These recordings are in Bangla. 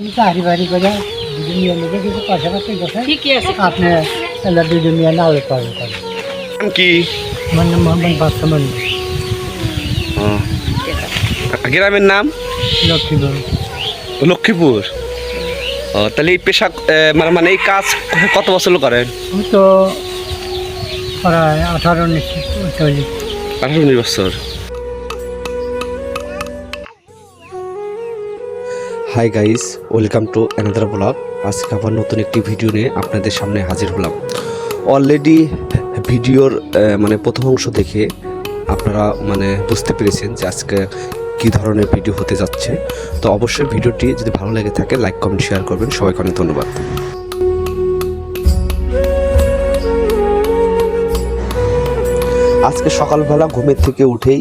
আমি বাড়ি করে দুজন ঠিকই আছে আপনি তাহলে দুজন না কি? আমার নাম মোহাম্মদ বাদশামন গ্রামের নাম? লক্ষ্মীপুর। লক্ষ্মীপুর। ও তাহলে এই পেশা মানে মানে এই কাজ কত বছর করেন তো প্রায় আঠারো উনিশ আঠারো উনিশ বছর। Hi guys welcome to another blog আজকে আবার নতুন একটি ভিডিও নিয়ে আপনাদের সামনে হাজির হলাম। অলরেডি ভিডিওর মানে প্রথম অংশ দেখে আপনারা মানে বুঝতে পেরেছেন যে আজকে কী ধরনের ভিডিও হতে যাচ্ছে। তো অবশ্যই ভিডিওটি যদি ভালো লেগে থাকে লাইক কমেন্ট শেয়ার করবেন। সবাইকে অনেক ধন্যবাদ। আজকে সকালবেলা ঘুমের থেকে উঠেই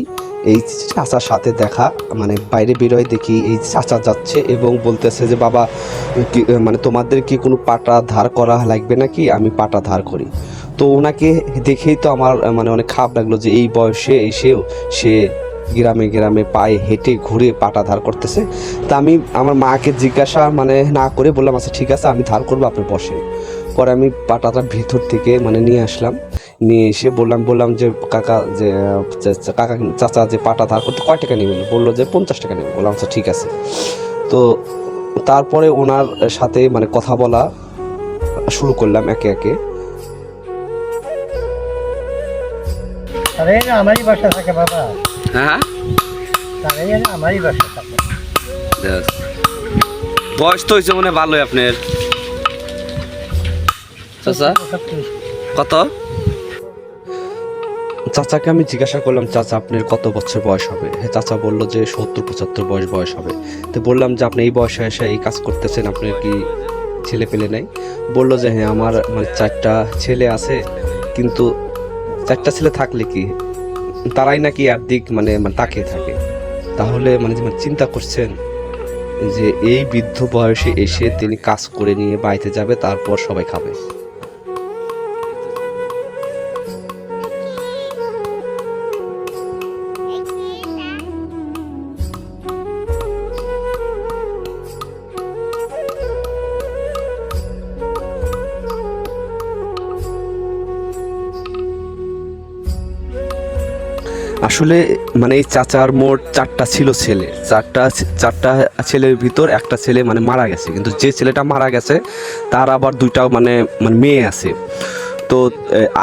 এই চাচার সাথে দেখা মানে বাইরে বেরোয় দেখি এই চাচা যাচ্ছে এবং বলতেছে যে, বাবা মানে তোমাদের কি কোনো পাটা ধার করা লাগবে নাকি? আমি পাটা ধার করি। তো ওনাকে দেখেই তো আমার মানে অনেক খারাপ লাগল যে এই বয়সে এসেও সে গ্রামে গ্রামে পায়ে হেঁটে ঘুরে পাটা ধার করতেছে। তা আমি আমার মাকে জিজ্ঞাসা মানে না করে বললাম আচ্ছা ঠিক আছে, আমি ধার করব, আপনি বসে পরে আমি পাটাটা ভেতর থেকে মানে নিয়ে আসলাম। নিয়ে এসে বললাম বললাম যে কাকা যে কাকা চাচা যে পাটা ধার করতে কয় টাকা নেবেন? বলল যে পঞ্চাশ টাকা নেবেন। বললাম আচ্ছা ঠিক আছে। তো তারপরে ওনার সাথে মানে কথা বলা শুরু করলাম একে একে। আমারই বাসা থাকে বাবা। হ্যাঁ? আমারই বাসা থাকে। বয়স। তো হয়েছে মনে ভালোই আপনার। চাচা? কত? চাচাকে আমি জিজ্ঞাসা করলাম, চাচা, আপনার কত বছর বয়স হবে? হ্যাঁ চাচা বলল যে, সত্তর, পঁচাত্তর বয়স বয়স হবে। তো বললাম যে, আপনি এই বয়সে এসে এই কাজ করতেছেন, আপনার কি ছেলে পেলে নাই? বলল যে হ্যাঁ আমার মানে চারটা ছেলে আছে, কিন্তু চারটা ছেলে থাকলে কি? তারাই নাকি একদিক মানে মানে তাকিয়ে থাকে। তাহলে মানে মানে চিন্তা করছেন যে, এই বৃদ্ধ বয়সে এসে তিনি কাজ করে নিয়ে বাড়িতে যাবে, তারপর সবাই খাবে। আসলে মানে এই চাচার মোট চারটা ছিল ছেলে। চারটা চারটা ছেলের ভিতর একটা ছেলে মানে মারা গেছে। কিন্তু যে ছেলেটা মারা গেছে, তার আবার দুইটা মানে মানে মেয়ে আছে। তো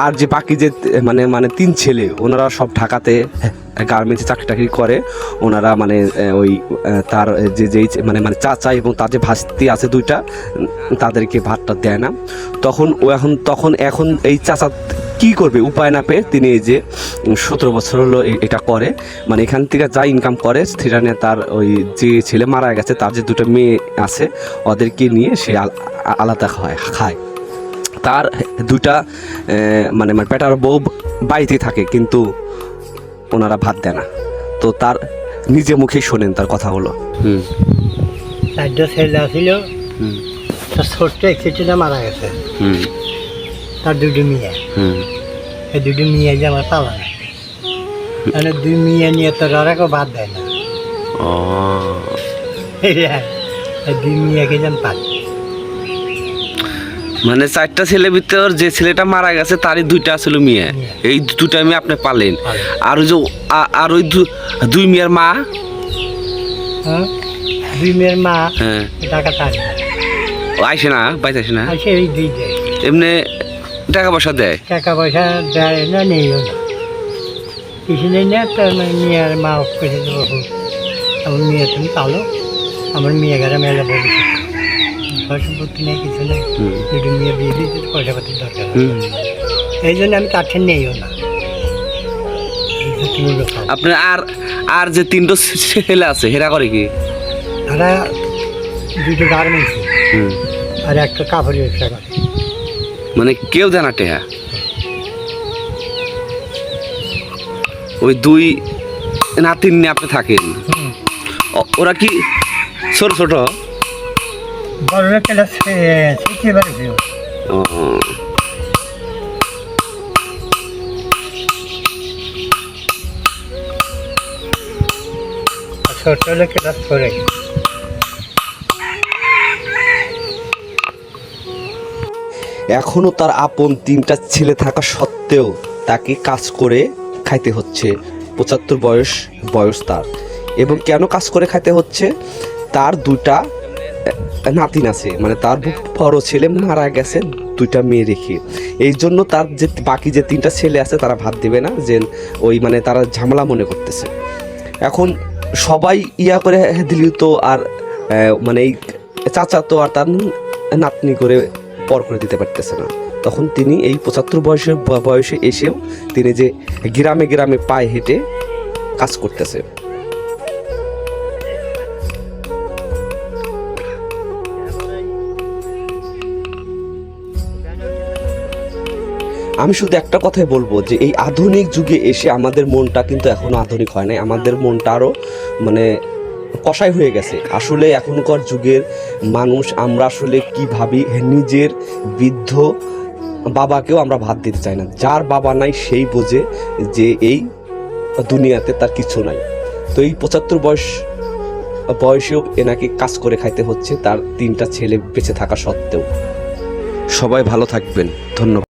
আর যে বাকি যে মানে মানে তিন ছেলে, ওনারা সব ঢাকাতে গার্মেন্টসে চাকরি টাকরি করে। ওনারা মানে ওই তার যে, যেই মানে মানে চাচা এবং তার যে ভাস্তি আছে দুইটা তাদেরকে ভাতটা দেয় না। তখন ও এখন, তখন, এখন এই চাচা কি করবে, উপায় না পেয়ে তিনি এই যে সতেরো বছর হলো এটা করে। মানে এখান থেকে যা ইনকাম করে নিয়ে তার ওই যে ছেলে মারা গেছে, তার যে দুটো মেয়ে আছে, ওদেরকে নিয়ে সে আলাদা খায় খায়। তার দুটা মানে মানে পেটার বউ বাড়িতে থাকে কিন্তু ওনারা ভাত দেয় না। তো তার নিজে মুখেই শোনেন তার কথাগুলো হুম। চারটা ছেলে তার ছোট্ট একসিটিটা মারা গেছে। হুম। তার দুটো মেয়ে। হুম। এই দুটো মেয়ে যে আমার পালা না মানে দুই মেয়ে নিয়ে তো কেউ বাদ দেয় না। ও। দুই মেয়েকে যেন পাই মানে চারটা ছেলে ভিতর যে ছেলেটা মারা গেছে তারই দুইটা ছিল মেয়ে। এই দুটা মেয়ে আপনি পালেন। আর ওই যে আর ওই দুই মেয়ের মা? হ্যাঁ? দুই মেয়ের মা হ্যাঁ। টাকা থাকে আইসে না বাইতে আসে না? এমনি টাকা পয়সা দেয়? টাকা পয়সা দেয় না নেইও না। কিছু নেই না তার মেয়ের মা কেটে দেবো। আমার মেয়ে তুমি পালো আমার মেয়ে ঘরে মেলে সম্পত্তি নেই কিছু নেই। দুটো মেয়ে বিয়ে দিয়েছে পয়সা পাতির দরকার এই জন্য আমি নেইও না। আপনার আর আর যে তিনটো ছেলে আছে হেরা করে কি? তারা দুটো গার্মেন্টস আর একটা কাপড় ব্যবসা করে। মানে কেউ দেয় না টেহা ওই দুই নাতিন নিয়ে আপনি থাকেন? ওরা কি ছোট ছোট? বড় এখনও তার আপন তিনটা ছেলে থাকা সত্ত্বেও তাকে কাজ করে খাইতে হচ্ছে। পঁচাত্তর বয়স বয়স তার। এবং কেন কাজ করে খাইতে হচ্ছে? তার দুটা নাতিন আছে মানে তার বড় ছেলে, মারা গেছে, দুইটা মেয়ে রেখে। এই জন্য তার যে বাকি যে তিনটা ছেলে আছে, তারা ভাত দেবে না, যে ওই মানে তারা ঝামেলা মনে করতেছে। এখন সবাই ইয়া করে দিলি তো আর মানে এই চাচা তো আর তার নাতনি করে পর করে দিতে পারতেছে না। তখন তিনি এই পঁচাত্তর বয়সে বয়সে এসেও তিনি যে গ্রামে গ্রামে পায়ে হেঁটে কাজ করতেছে। আমি শুধু একটা কথাই বলব যে এই আধুনিক যুগে এসে আমাদের মনটা কিন্তু এখনও আধুনিক হয় নাই। আমাদের মনটা আরও মানে কষাই হয়ে গেছে। আসলে এখনকার যুগের মানুষ আমরা আসলে কি ভাবি নিজের বৃদ্ধ বাবাকেও আমরা ভাত দিতে চাই না। যার বাবা নাই সেই বোঝে যে এই দুনিয়াতে তার কিছু নাই। তো এই পঁচাত্তর বয়স, বয়সেও এনাকে কাজ করে খাইতে হচ্ছে, তার তিনটা ছেলে বেঁচে থাকা সত্ত্বেও। সবাই ভালো থাকবেন। ধন্যবাদ।